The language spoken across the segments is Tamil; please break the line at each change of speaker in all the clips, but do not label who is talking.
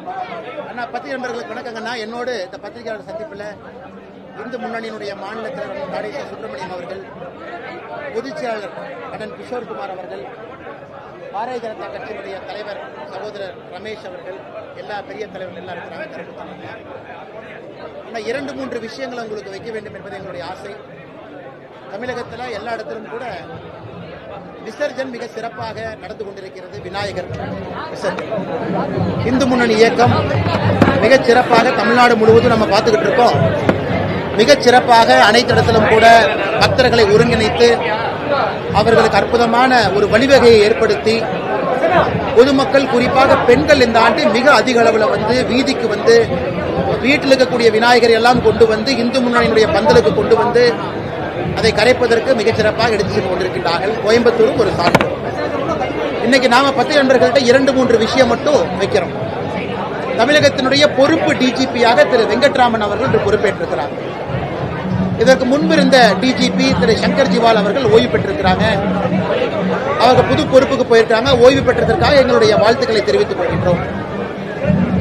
அண்ணா பத்திரிகை நண்பர்களுக்கு வணக்கங்கண்ணா. என்னோடு இந்த பத்திரிகையாளர் சந்திப்பில் இந்து முன்னணியினுடைய மாநில தலைவர் தாடேச சுப்பிரமணியம் அவர்கள் பொதுச் செயலாளர் அண்ணன் கிஷோர்குமார் அவர்கள் பாரதிய ஜனதா கட்சியினுடைய தலைவர் சகோதரர் ரமேஷ் அவர்கள் எல்லா பெரிய தலைவர்கள் எல்லாம் இருக்கிறாங்க கருத்து ஆனால் இரண்டு மூன்று விஷயங்களை உங்களுக்கு வைக்க வேண்டும் என்பது எங்களுடைய ஆசை. தமிழகத்தில் எல்லா இடத்திலும் கூட விசர்ஜன் மிக சிறப்பாக நடந்து கொண்டிருக்கிறது விநாயகர் விசர்ஜன். இந்து முன்னணி இயக்கம் மிகச் சிறப்பாக தமிழ்நாடு முழுவதும் நம்ம பார்த்துக்கிட்டு இருக்கோம். மிகச் சிறப்பாக அனைத்து இடத்திலும் கூட பக்தர்களை ஒருங்கிணைத்து அவர்களுக்கு அற்புதமான ஒரு வழிவகையை ஏற்படுத்தி பொதுமக்கள் குறிப்பாக பெண்கள் இந்த ஆண்டு மிக அதிக அளவில் வந்து வீதிக்கு வந்து வீட்டில் இருக்கக்கூடிய விநாயகர் எல்லாம் கொண்டு வந்து இந்து முன்னணியினுடைய பந்தலுக்கு கொண்டு வந்து அதை கரைப்பதற்கு மிகச்சிறப்பாக எடுத்து சென்று கொண்டிருக்கின்றார்கள். கோயம்புத்தூரும் ஒரு சான்று. இன்னைக்கு நாம பத்து நண்பர்கள்ட்ட இரண்டு மூன்று விஷயம் மட்டும் வைக்கிறோம். தமிழகத்தினுடைய பொறுப்பு டிஜிபியாக திரு வெங்கட்ராமன் அவர்கள் இன்று பொறுப்பேற்றிருக்கிறார். இதற்கு முன்பு இருந்த டிஜிபி திரு சங்கர் ஜிவால் அவர்கள் ஓய்வு பெற்றிருக்கிறாங்க. அவங்க புது பொறுப்புக்கு போயிருக்காங்க. ஓய்வு பெற்றதற்காக எங்களுடைய வாழ்த்துக்களை தெரிவித்துக் கொள்கின்றோம்.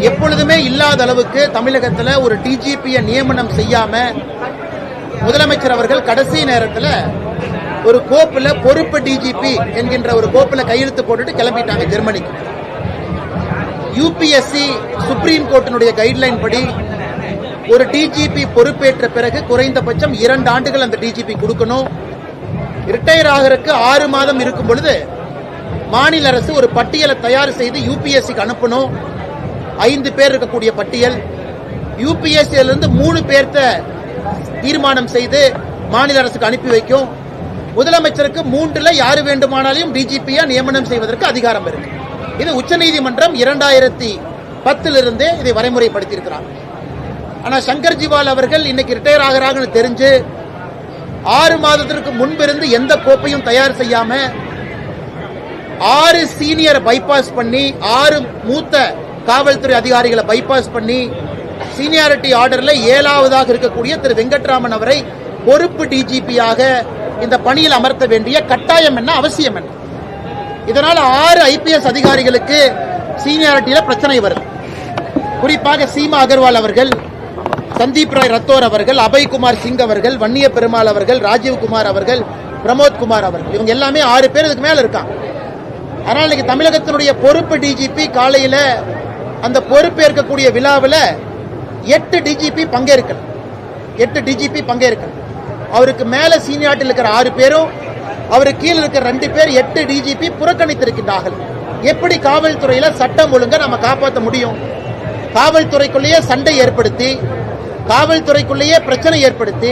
எப்பொழுதுமே இல்லாத அளவுக்கு தமிழகத்தில் ஒரு டிஜிபியை நியமனம் செய்யாம முதலமைச்சர் அவர்கள் கடைசி நேரத்தில் ஒரு கோப்பில் பொறுப்பு டிஜிபி என்கின்ற ஒரு கோப்பில் கையெழுத்து போட்டுட்டு கிளம்பிட்டாங்க ஜெர்மனிக்கு. யூபிஎஸ்சி சுப்ரீம் கோர்ட்டினுடைய கைட்லைன் படி ஒரு டிஜிபி பொறுப்பேற்ற பிறகு குறைந்தபட்சம் இரண்டு ஆண்டுகள் அந்த டிஜிபி கொடுக்கணும். ரிட்டையர் ஆகிறதுக்கு ஆறு மாதம் இருக்கும் பொழுது மாநில அரசு ஒரு பட்டியலை தயார் செய்து யூபிஎஸ்சிக்கு அனுப்பணும். ஐந்து பேர் இருக்கக்கூடிய பட்டியல். யூபிஎஸ்சியிலிருந்து மூணு பேர்த்த தீர்மானம் செய்து மாநில அரசுக்கு அனுப்பி வைக்கும். முதலமைச்சருக்கு மூன்றுல யாரு வேண்டுமானாலும் டிஜிபியா நியமனம் செய்வதற்கு அதிகாரம் இருக்கு. இது உச்சநீதிமன்றம் இரண்டாயிரத்தி பத்திலிருந்தே இதை வரைமுறைப்படுத்தியிருக்கிறார். ஆனா சங்கர் ஜிவால் அவர்கள் இன்னைக்கு ரிட்டையர் ஆகிறாங்கன்னு தெரிஞ்சு ஆறு மாதத்திற்கு முன்பிருந்து எந்த கோப்பையும் தயார் செய்யாம ஆறு சீனியர் பைபாஸ் பண்ணி ஆறு மூத்த காவல்துறை அதிகாரிகளை பைபாஸ் பண்ணி சீனியாரிட்டி ஆர்டரில் ஏழாவதாக இருக்கக்கூடிய திரு வெங்கட்ராமன் அவரை பொறுப்பு டிஜிபியாக இந்த பணியில் அமர்த்த வேண்டிய கட்டாயம் என்ன அவசியம் என்ன? இதனால் ஆறு ஐபிஎஸ் அதிகாரிகளுக்கு சீனியாரிட்டியில் பிரச்சனை வருது குறிப்பாக சீமா அகர்வால் அவர்கள் சந்தீப் ராய் ரத்தோர் அவர்கள் அபய்குமார் சிங் அவர்கள் வன்னிய பெருமாள் அவர்கள் ராஜீவ் குமார் அவர்கள் பிரமோத் குமார் அவர்கள் இவங்க எல்லாமே ஆறு பேர் இதுக்கு மேலே இருக்காங்க. அதனால் இன்னைக்கு தமிழகத்தினுடைய பொறுப்பு டிஜிபி காலையில் அந்த பொறுப்பேற்கக்கூடிய விழாவில் எட்டு டிஜிபி பங்கேற்கல எட்டு டிஜிபி பங்கேற்கல அவருக்கு மேலே சீனியாட்டில் இருக்கிற ஆறு பேரும் அவருக்கு கீழே இருக்கிற ரெண்டு பேர் எட்டு டிஜிபி புறக்கணித்திருக்கின்றார்கள். எப்படி காவல்துறையில் சட்டம் ஒழுங்கை நம்ம காப்பாற்ற முடியும்? காவல்துறைக்குள்ளேயே சண்டை ஏற்படுத்தி காவல்துறைக்குள்ளேயே பிரச்சனை ஏற்படுத்தி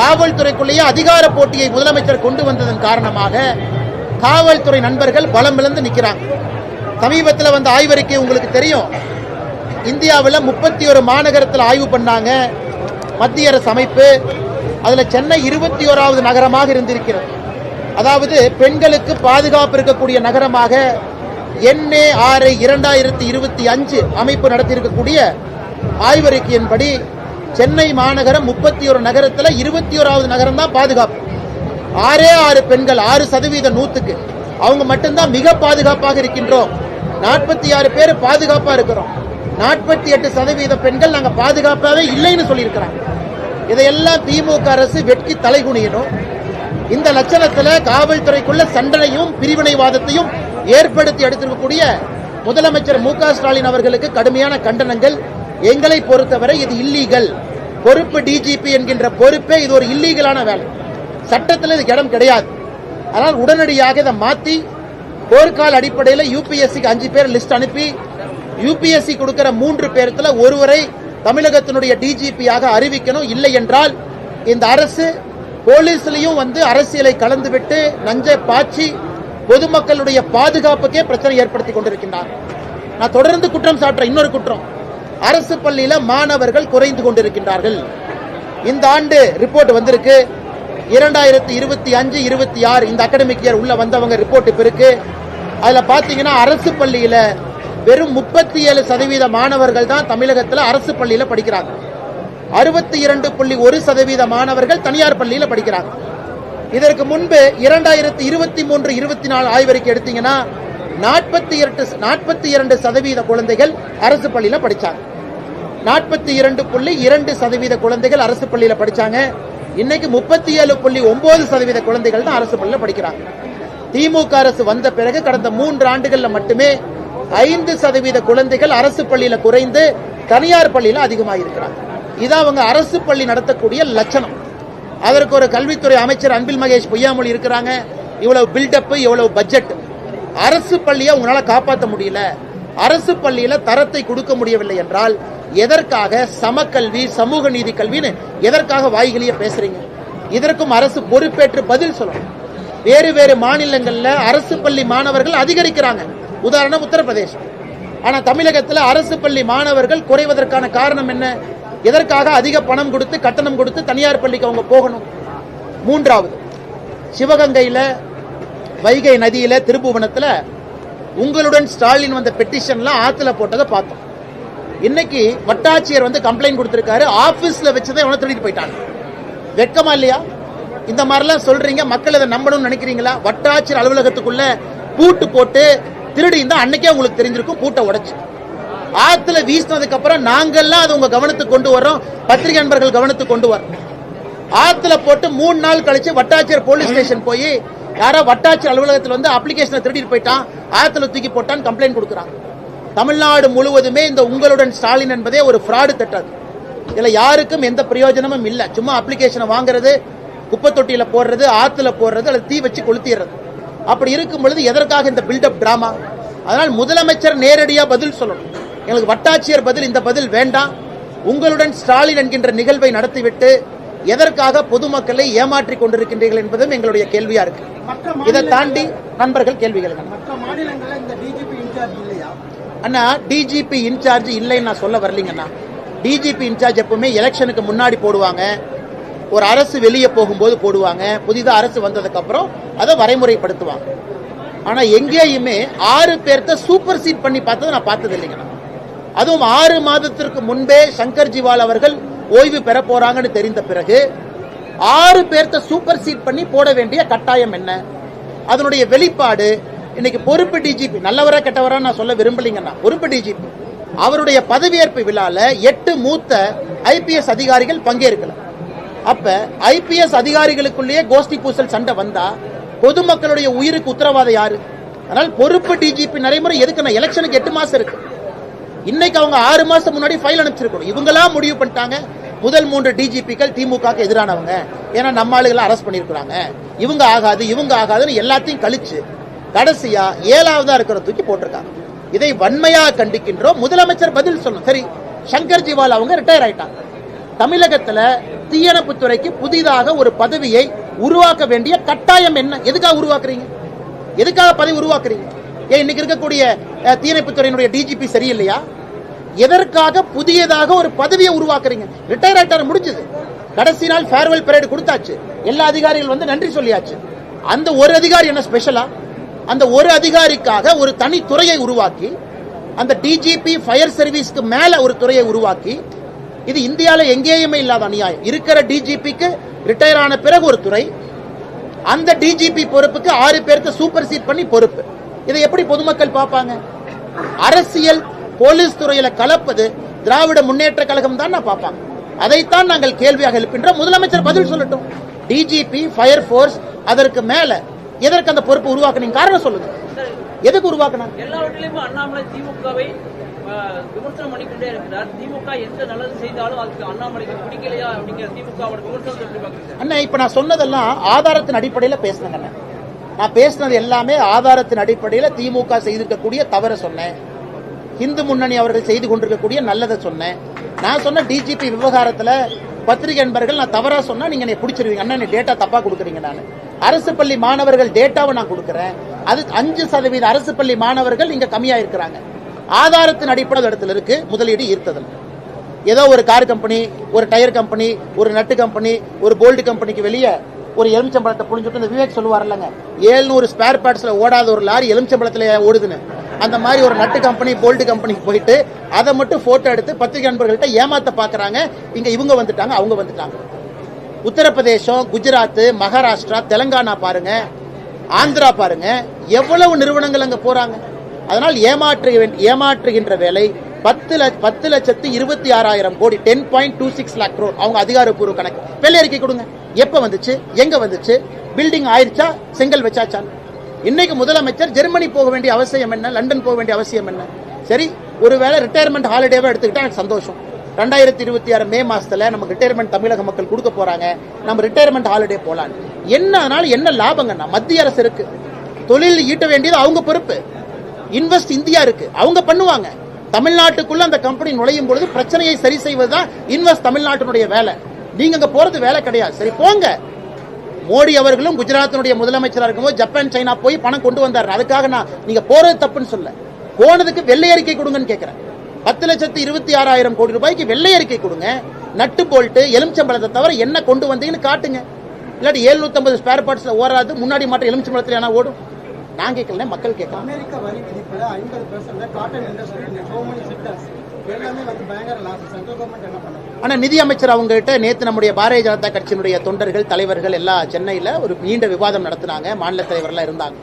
காவல்துறைக்குள்ளேயே அதிகார போட்டியை முதலமைச்சர் கொண்டு வந்ததன் காரணமாக காவல்துறை நண்பர்கள் பலம் இழந்து நிற்கிறாங்க சமீபத்தில் வந்த ஆய்வறிக்கை உங்களுக்கு தெரியும். இந்தியாவில் முப்பத்தி ஒரு மாநகரத்தில் ஆய்வு பண்ணாங்க மத்திய அரசு அமைப்பு. அதில் சென்னை இருபத்தி ஓராவது நகரமாக இருந்திருக்கிறது. அதாவது பெண்களுக்கு பாதுகாப்பு இருக்கக்கூடிய நகரமாக என்ஏ ஆறு இரண்டாயிரத்தி இருபத்தி அஞ்சு அமைப்பு நடத்தியிருக்கக்கூடிய ஆய்வறிக்கையின்படி சென்னை மாநகரம் முப்பத்தி ஒரு நகரத்தில் இருபத்தி ஓராவது நகரம் தான் பாதுகாப்பு. ஆறே ஆறு பெண்கள் ஆறு சதவீத நூத்துக்கு. அவங்க மட்டும்தான் மிக பாதுகாப்பாக இருக்கின்றோம். நாற்பத்தி ஆறு பேர் பாதுகாப்பாக இருக்கிறோம். நாற்பத்தி எட்டு சதவீத பெண்கள் நாங்கள் பாதுகாப்பாகவே இல்லைன்னு சொல்லியிருக்கிறாங்க. இதையெல்லாம் திமுக அரசு வெட்கி தலைகுனியணும். இந்த லட்சணத்தில் காவல்துறைக்குள்ள சண்டனையும் பிரிவினைவாதத்தையும் ஏற்படுத்தி எடுத்திருக்கக்கூடிய முதலமைச்சர் மு ஸ்டாலின் அவர்களுக்கு கடுமையான கண்டனங்கள். எங்களை பொறுத்தவரை இது இல்லீகல் பொறுப்பு டிஜிபி என்கின்ற பொறுப்பே இது ஒரு இல்லீகலான வேலை. சட்டத்தில் இதுக்கு இடம் கிடையாது. ஆனால் உடனடியாக இதை மாற்றி போர்க்கால அடிப்படையில் யூபிஎஸ்சிக்கு அஞ்சு பேர் லிஸ்ட் அனுப்பி யூபிஎஸ்சி கொடுக்கிற மூன்று பேர்த்துல ஒருவரை தமிழகத்தினுடைய டிஜிபியாக அறிவிக்கணும். இல்லை என்றால் இந்த அரசு போலீஸ்லையும் வந்து அரசியலை கலந்துவிட்டு நஞ்சை பாய்ச்சி பொதுமக்களுடைய பாதுகாப்புக்கே பிரச்சனை ஏற்படுத்தி கொண்டிருக்கின்றார். நான் தொடர்ந்து குற்றம் சாட்டுறேன். இன்னொரு குற்றம். அரசு பள்ளியில மாணவர்கள் குறைந்து கொண்டிருக்கின்றார்கள். இந்த ஆண்டு ரிப்போர்ட் வந்திருக்கு. இரண்டாயிரத்தி இருபத்தி அஞ்சு இருபத்தி ஆறு இந்த அகாடமிக் இயர் உள்ள வந்தவங்க ரிப்போர்ட் இப்ப இருக்கு. அதுல பாத்தீங்கன்னா அரசு பள்ளியில வெறும் முப்பத்தி ஏழு சதவீத மாணவர்கள் தான் தமிழகத்தில் அரசு பள்ளியில் படிக்கிறாங்க. அறுபத்தி இரண்டு புள்ளி ஒரு சதவீத மாணவர்கள் தனியார் பள்ளியில் படிக்கிறாங்க. இதற்கு முன்பு இரண்டாயிரத்தி இருபத்தி மூன்று இருபத்தி நாலு ஆய்வறிக்கை எடுத்தீங்கன்னா நாற்பத்தி இரண்டு நாற்பத்தி இரண்டு சதவீத குழந்தைகள் அரசு பள்ளியில் படித்தாங்க நாற்பத்தி இரண்டு புள்ளி இரண்டு சதவீத குழந்தைகள் அரசு பள்ளியில் படித்தாங்க இன்னைக்கு முப்பத்தி ஏழு புள்ளி ஒன்பது சதவீத குழந்தைகள் தான் அரசு பள்ளியில் படிக்கிறாங்க. திமுக அரசு வந்த பிறகு கடந்த மூன்று ஆண்டுகளில் மட்டுமே ஐந்து சதவீத குழந்தைகள் அரசு பள்ளியில குறைந்து தனியார் பள்ளியில அதிகமாக இருக்கிறாங்க இது அவங்க அரசு பள்ளி நடத்தக்கூடிய லட்சணம். அதற்கு ஒரு கல்வித்துறை அமைச்சர் அன்பில் மகேஷ் பொய்யாமொழி இருக்கிறாங்க. இவ்வளவு பில்டப் இவ்வளவு பட்ஜெட் அரசு பள்ளியை உங்களால காப்பாற்ற முடியல. அரசு பள்ளியில தரத்தை கொடுக்க முடியவில்லை என்றால் எதற்காக சமக்கல்வி சமூக நீதி கல்வின்னு எதற்காக வாய்களையே பேசுறீங்க? இதற்கும் அரசு பொறுப்பேற்று பதில் சொல்லணும். வேறு வேறு மாநிலங்கள்ல அரசு பள்ளி மாணவர்கள் அதிகரிக்கிறாங்க. உதாரணம் உத்தரப்பிரதேசம். ஆனால் தமிழகத்தில் அரசு பள்ளி மாணவர்கள் குறைவதற்கான காரணம் என்ன? எதற்காக அதிக பணம் கொடுத்து கட்டணம் கொடுத்து தனியார் பள்ளிக்கு அவங்க போகணும்? மூன்றாவது சிவகங்கையில் வைகை நதியில் திருப்புவனத்தில் உங்களுடன் ஸ்டாலின் வந்த பெட்டிஷன்லாம் ஆற்றுல போட்டதை பார்த்தோம். இன்னைக்கு வட்டாட்சியர் வந்து கம்ப்ளைண்ட் கொடுத்துருக்காரு. ஆஃபீஸில் வச்சதை இவனை திருடிட்டு போயிட்டாங்க. வெட்கமா இல்லையா? இந்த மாதிரிலாம் சொல்றீங்க. மக்கள் அதை நம்பணும்னு நினைக்கிறீங்களா? வட்டாட்சியர் அலுவலகத்துக்குள்ள பூட்டு போட்டு திருடி இருந்தா அன்னைக்கே உங்களுக்கு தெரிஞ்சிருக்கும் பூட்டை உடைச்சு. ஆத்துல வீசினதுக்கு அப்புறம் நாங்கெல்லாம் அது உங்க கவனத்துக்கு கொண்டு வர்றோம். பத்திரிகை நண்பர்கள் கவனத்துக்கு கொண்டு வரோம் ஆத்துல போட்டு மூணு நாள் கழிச்சு வட்டாட்சியர் போலீஸ் ஸ்டேஷன் போய் யாரோ வட்டாட்சியர் அலுவலகத்தில் வந்து அப்ளிகேஷனை திருடிட்டு போயிட்டான். ஆத்துல தூக்கி போட்டான்னு கம்ப்ளைண்ட் கொடுக்குறாங்க. தமிழ்நாடு முழுவதுமே இந்த உங்களுடன் ஸ்டாலின் என்பதே ஒரு ஃப்ராடு திட்டம் இதுல யாருக்கும் எந்த பிரயோஜனமும் இல்லை. சும்மா அப்ளிகேஷனை வாங்குறது குப்பை தொட்டியில போடுறது ஆத்துல போடுறது அல்லது தீ வச்சு கொளுத்திடுறது. அப்படி இருக்கும் பொழுது எதற்காக இந்த பில்டப் டிராமா அதனால் முதலமைச்சர் நேரடியா பதில் சொல்லணும். எங்களுக்கு வட்டாட்சியர் பதில் இந்த பதில் வேண்டாம். உங்களுடன் ஸ்டாலின் என்கின்ற நிகழ்வை நடத்திவிட்டு எதற்காக பொதுமக்களை ஏமாற்றிக் கொண்டிருக்கின்றீர்கள் என்பதும் எங்களுடைய கேள்வியா இருக்கு. இதை தாண்டி நண்பர்கள்
இல்லையா?
அண்ணா டிஜிபி இன்சார்ஜ் இல்லைன்னு நான் சொல்ல வரலீங்கண்ணா டிஜிபி இன்சார்ஜ் எப்பவுமே எலெக்ஷனுக்கு முன்னாடி போடுவாங்க. ஒரு அரசு வெளியே போகும்போது போடுவாங்க புதிதாக அரசு வந்ததுக்கு அப்புறம் அதை வரைமுறைப்படுத்துவாங்க. ஆனால் எங்கேயுமே ஆறு பேர்த்த சூப்பர் சீட் பண்ணி பார்த்தது நான் பார்த்தது இல்லைங்கண்ணா அதுவும் ஆறு மாதத்திற்கு முன்பே சங்கர் ஜிவால் அவர்கள் ஓய்வு பெற போறாங்கன்னு தெரிந்த பிறகு ஆறு பேர்த்த சூப்பர் சீட் பண்ணி போட வேண்டிய கட்டாயம் என்ன? அதனுடைய வெளிப்பாடு இன்னைக்கு பொறுப்பு டிஜிபி நல்லவரா கெட்டவரா நான் சொல்ல விரும்பலைங்கண்ணா பொறுப்பு டிஜிபி அவருடைய பதவியேற்பு விழால எட்டு மூத்த ஐபிஎஸ் அதிகாரிகள் பங்கேற்கலாம் அப்ப ஐபிஎஸ் அதிகாரிகளுக்குள்ளேயே கோஷ்டி பூசல் சண்டை வந்தா பொதுமக்களுடைய உயிருக்கு உத்தரவாதம் யாரு? அதனால் பொறுப்பு டிஜிபி நடைமுறை எதுக்கு? நான் எலெக்ஷனுக்கு எட்டு மாசம் இருக்கு. இன்னைக்கு அவங்க ஆறு மாசம் முன்னாடி ஃபைல் அனுப்பிச்சிருக்கணும். இவங்களாம் முடிவு பண்ணிட்டாங்க. முதல் மூன்று டிஜிபிக்கள் திமுக எதிரானவங்க. ஏன்னா நம்ம ஆளுகளை அரெஸ்ட் பண்ணிருக்காங்க இவங்க ஆகாது இவங்க ஆகாதுன்னு எல்லாத்தையும் கழிச்சு கடைசியா ஏழாவதா இருக்கிற தூக்கி போட்டிருக்காங்க. இதை வன்மையா கண்டிக்கின்றோம். முதலமைச்சர் பதில் சொல்லணும். சரி சங்கர் ஜிவால் அவங்க ரிட்டையர் ஆயிட்டாங்க. தமிழகத்துல தீயணைப்புத்துறைக்கு புதிதாக ஒரு பதவியை உருவாக்க வேண்டிய கட்டாயம் என்ன? எதுக்காக உருவாக்குறீங்க? எதுக்காக பதவி உருவாக்குறீங்க? ஏன் இன்னைக்கு இருக்கக்கூடிய தீயணைப்புத்துறையினுடைய டிஜிபி சரியில்லையா? எதற்காக புதியதாக ஒரு பதவியை உருவாக்குறீங்க? ரிட்டையர் ஆயிட்டாரு முடிஞ்சது. கடைசி நாள் ஃபேர்வெல் பரேடு கொடுத்தாச்சு. எல்லா அதிகாரிகள் வந்து நன்றி சொல்லியாச்சு. அந்த ஒரு அதிகாரி என்ன ஸ்பெஷலா அந்த ஒரு அதிகாரிக்காக ஒரு தனி துறையை உருவாக்கி அந்த டிஜிபி ஃபயர் சர்வீஸ்க்கு மேல ஒரு துறையை உருவாக்கி இது இந்தியாவில் எங்கேயுமே இல்லாத அநியாயம். இருக்கிற டிஜிபிக்கு ரிட்டையர் ஆன பிறகு ஒரு துறை அந்த டிஜிபி பொறுப்புக்கு ஆறு பேருக்கு சூப்பர் சீட் பண்ணி பொறுப்பு. இதை எப்படி பொதுமக்கள் பார்ப்பாங்க? அரசியல் போலீஸ் துறையில கலப்பது திராவிட முன்னேற்ற கழகம் தான் நான் பார்ப்பாங்க. அதைத்தான் நாங்கள் கேள்வியாக எழுப்பின்ற முதலமைச்சர் பதில் சொல்லட்டும். டிஜிபி ஃபயர் ஃபோர்ஸ் அதற்கு மேல எதற்கு அந்த பொறுப்பு உருவாக்குனீங்க? காரணம் சொல்லுங்க. எதுக்கு உருவாக்குனாங்க?
எல்லா திமுகவை விமர்சனம் பண்ணிக்கொண்டே இருக்கிறார். திமுக எந்த நல்லது செய்தாலும் அதுக்கு அண்ணாமலைக்கு பிடிக்கலையா அப்படிங்கிற திமுகவோட விமர்சனம் எப்படி பார்க்குறீங்க?
அண்ணா இப்ப நான் சொன்னதெல்லாம் ஆதாரத்தின் அடிப்படையில் பேசினேங்க நான் பேசினது எல்லாமே ஆதாரத்தின் அடிப்படையில் திமுக செய்திருக்கக்கூடிய தவற சொன்னேன். இந்து முன்னணி அவர்கள் செய்து கொண்டிருக்கக்கூடிய நல்லதை சொன்னேன். நான் சொன்ன டிஜிபி விவகாரத்துல பத்திரிகை நண்பர்கள் நான் தவறா சொன்னா நீங்க என்னை பிடிச்சிருவீங்க. அண்ணா டேட்டா தப்பா கொடுக்குறீங்க நான். அரசு பள்ளி மாணவர்கள் டேட்டாவை நான் கொடுக்குறேன். அது அஞ்சு சதவீத அரசு பள்ளி மாணவர்கள் இங்க கம்மியா இருக்கிறாங்க. ஆதாரத்தின் அடிப்படையில் இடத்துல இருக்கு முதலீடு ஈர்த்ததில். ஏதோ ஒரு கார் கம்பெனி ஒரு டயர் கம்பெனி ஒரு நட்டு கம்பெனி ஒரு போல்டு கம்பெனிக்கு வெளியே ஒரு எலுமிச்சம்பழத்தை புழிஞ்சுட்டு இந்த விவேக் சொல்லுவார் இல்லைங்க ஏழ்நூறு ஸ்பேர் பார்ட்ஸ்ல ஓடாத ஒரு லாரி எலுமிச்சம்பழத்துல ஓடுதுன்னு. அந்த மாதிரி ஒரு நட்டு கம்பெனி போல்டு கம்பெனிக்கு போயிட்டு அதை மட்டும் போட்டோ எடுத்து பத்திரிகை நண்பர்கள்ட்ட ஏமாத்த பாக்குறாங்க. இங்க இவங்க வந்துட்டாங்க அவங்க வந்துட்டாங்க. உத்தரப்பிரதேசம் குஜராத் மகாராஷ்டிரா தெலங்கானா பாருங்க ஆந்திரா பாருங்க எவ்வளவு நிறுவனங்கள் அங்க போறாங்க? அதனால் ஏமாற்று ஏமாற்றுகின்ற வேலை பத்து லட்ச பத்து லட்சத்து இருபத்தி ஆறாயிரம் கோடி ten point two six lakh crore. அவங்க அதிகாரப்பூர்வ கணக்கு. வெள்ளை அறிக்கை கொடுங்க. எப்போ வந்துச்சு? எங்கே வந்துச்சு? பில்டிங் ஆயிடுச்சா? செங்கல் வச்சாச்சான்னு இன்னைக்கு முதலமைச்சர் ஜெர்மனி போக வேண்டிய அவசியம் என்ன? லண்டன் போக வேண்டிய அவசியம் என்ன? சரி ஒருவேளை ரிட்டையர்மெண்ட் ஹாலிடேவாக எடுத்துக்கிட்டா எனக்கு சந்தோஷம். ரெண்டாயிரத்தி இருபத்தி ஆறு மே மாசத்துல நமக்கு ரிட்டையர்மெண்ட் தமிழக மக்கள் கொடுக்க போறாங்க. நம்ம ரிட்டையர்மெண்ட் ஹாலிடே போலாம் என்ன அதனால என்ன லாபங்கன்னா மத்திய அரசு இருக்கு. தொழில் ஈட்ட வேண்டியது அவங்க பொறுப்பு. இன்வெஸ்ட் இந்தியா இருக்கு. அவங்க பண்ணுவாங்க. தமிழ்நாட்டுக்குள்ள அந்த கம்பெனி நுழையும் பொழுது பிரச்சனையை சரி செய்வதுதான் இன்வெஸ்ட் தமிழ்நாட்டினுடைய வேலை. நீங்க அங்க போறது வேலை கிடையாது. சரி போங்க. மோடி அவர்களும் குஜராத்தினுடைய முதலமைச்சராக இருக்கும்போது ஜப்பான் சைனா போய் பணம் கொண்டு வந்தார். அதுக்காக நான் நீங்க போறது தப்புன்னு சொல்ல போனதுக்கு வெள்ளை அறிக்கை கொடுங்கன்னு கேட்கிறேன் பத்து லட்சத்து இருபத்தி ஆறாயிரம் கோடி ரூபாய்க்கு வெள்ளை அறிக்கை கொடுங்க. நட்டு போல்ட்டு எலுமிச்சம்பழத்தை தவிர என்ன கொண்டு வந்தீங்கன்னு காட்டுங்க. இல்லாட்டி 750 ஸ்பேர் பார்ட்ஸ்ல ஓடாது முன்னாடி மாட்ட எலுமிச்சம்பழத்துல ஏன்னா ஓடும். நான் கேட்கல மக்கள் கேட்கலாம்.
அமெரிக்க வரி விதிப்புல ஐம்பது percent cotton industry so many sectors
ஆனா நிதி அமைச்சர் அவங்க கிட்ட நேத்து நம்முடைய பாரதிய ஜனதா கட்சியினுடைய தொண்டர்கள் தலைவர்கள் எல்லாம் சென்னையில ஒரு நீண்ட விவாதம் நடத்தினாங்க. மாநில தலைவர்லாம் இருந்தாங்க.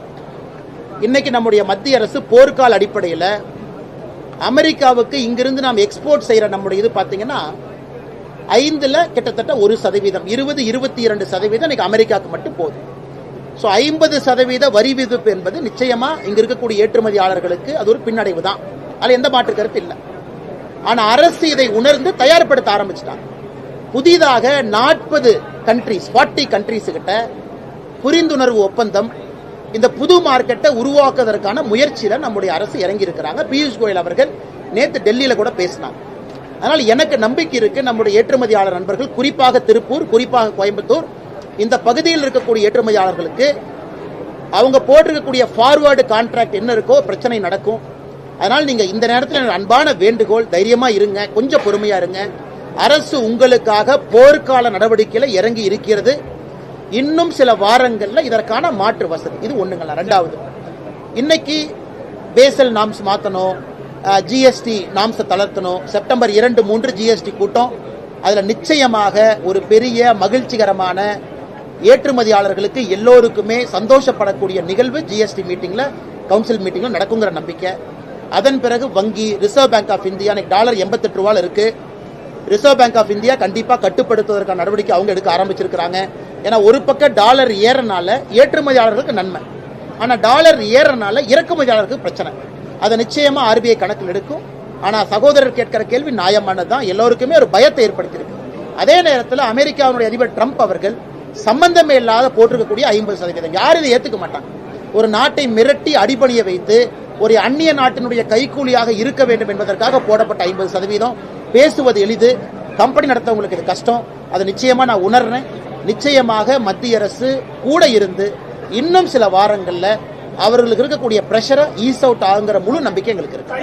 இன்னைக்கு நம்முடைய மத்திய அரசு போர்க்கால அடிப்படையில் அமெரிக்காவுக்கு இங்கிருந்து நாம் எக்ஸ்போர்ட் செய்யற நம்முடைய இது பாத்தீங்கன்னா ஐந்துல கிட்டத்தட்ட ஒரு சதவீதம் இருபது இருபத்தி இரண்டு சதவீதம் இன்னைக்கு அமெரிக்காவுக்கு மட்டும் போகுது ஸோ ஐம்பது சதவீத வரி விதிப்பு என்பது நிச்சயமா இங்க இருக்கக்கூடிய ஏற்றுமதியாளர்களுக்கு அது ஒரு பின்னடைவு தான் அதுல எந்த மாற்று கருத்து இல்லை. ஆனா அரசு இதை உணர்ந்து தயார்படுத்த ஆரம்பிச்சிட்டாங்க. புதிதாக நாற்பது கண்ட்ரிஸ் ஃபார்ட்டி கண்ட்ரிஸ் கிட்ட புரிந்துணர்வு ஒப்பந்தம் இந்த புது மார்க்கெட்டை உருவாக்குவதற்கான முயற்சியில நம்முடைய அரசு இறங்கி இருக்கிறாங்க பியூஷ் கோயல் அவர்கள் நேத்து டெல்லியில கூட பேசினாங்க. அதனால் எனக்கு நம்பிக்கை இருக்கு நம்முடைய ஏற்றுமதியாளர் நண்பர்கள் குறிப்பாக திருப்பூர் குறிப்பாக கோயம்புத்தூர் இந்த பகுதியில் இருக்கக்கூடிய ஏற்றுமதியாளர்களுக்கு அவங்க போட்டிருக்கக்கூடிய ஃபார்வர்டு கான்ட்ராக்ட் என்ன இருக்கோ பிரச்சனை நடக்கும். அதனால் நீங்க இந்த நேரத்தில் அன்பான வேண்டுகோள் தைரியமா இருங்க கொஞ்சம் பொறுமையா இருங்க. அரசு உங்களுக்காக போர்க்கால நடவடிக்கையில இறங்கி இருக்கிறது. இன்னும் சில வாரங்களில் இதற்கான மாற்று வசதி. இது ஒண்ணுங்களா? ரெண்டாவது. இன்னைக்கு பேசல் நாம்ஸ் மாத்தணும் ஜிஎஸ்டி நாம்ஸை தளர்த்தணும். செப்டம்பர் இரண்டு மூன்று ஜிஎஸ்டி கூட்டம். அதுல நிச்சயமாக ஒரு பெரிய மகிழ்ச்சிகரமான ஏற்றுமதியாளர்களுக்கு எல்லோருக்குமே சந்தோஷப்படக்கூடிய நிகழ்வு ஜிஎஸ்டி மீட்டிங்ல கவுன்சில் மீட்டிங்ல நடக்குங்கிற நம்பிக்கை. அதன் பிறகு வங்கி ரிசர்வ் பேங்க் ஆஃப் இந்தியா இன்னைக்கு டாலர் எண்பத்தெட்டு ரூபால இருக்கு. ரிசர்வ் பேங்க் ஆஃப் இந்தியா கண்டிப்பா கட்டுப்படுத்துவதற்கான நடவடிக்கை அவங்க எடுக்க ஆரம்பிச்சிருக்கிறாங்க. ஏன்னா ஒரு பக்கம் டாலர் ஏறனால ஏற்றுமதியாளர்களுக்கு நன்மை. ஆனா டாலர் ஏறனால இறக்குமதியாளர்களுக்கு பிரச்சனை. அதை நிச்சயமா ஆர்பிஐ கணக்கில் எடுக்கும். ஆனா சகோதரர் கேட்கிற கேள்வி நியாயமானதுதான். எல்லோருக்குமே ஒரு பயத்தை ஏற்படுத்தியிருக்கு. அதே நேரத்தில் அமெரிக்காவுடைய அதிபர் ட்ரம்ப் அவர்கள் சம்பந்தமே இல்லாத போட்டிருக்கக்கூடிய ஐம்பது சதவீதம். யாரும் இதை ஏற்றுக்க மாட்டாங்க. ஒரு நாட்டை மிரட்டி அடிபணிய வைத்து ஒரு அந்நிய நாட்டினுடைய கைக்கூலியாக இருக்க வேண்டும் என்பதற்காக போடப்பட்ட ஐம்பது சதவீதம். பேசுவது எளிது. கம்பெனி நடத்தவங்களுக்கு இது கஷ்டம். அதை நிச்சயமாக நான் உணர்றேன். நிச்சயமாக மத்திய அரசு கூட இருந்து இன்னும் சில வாரங்களில் அவர்களுக்கு இருக்கக்கூடிய பிரஷரை ஈஸ் அவுட் ஆகுங்கிற முழு நம்பிக்கை எங்களுக்கு இருக்கு.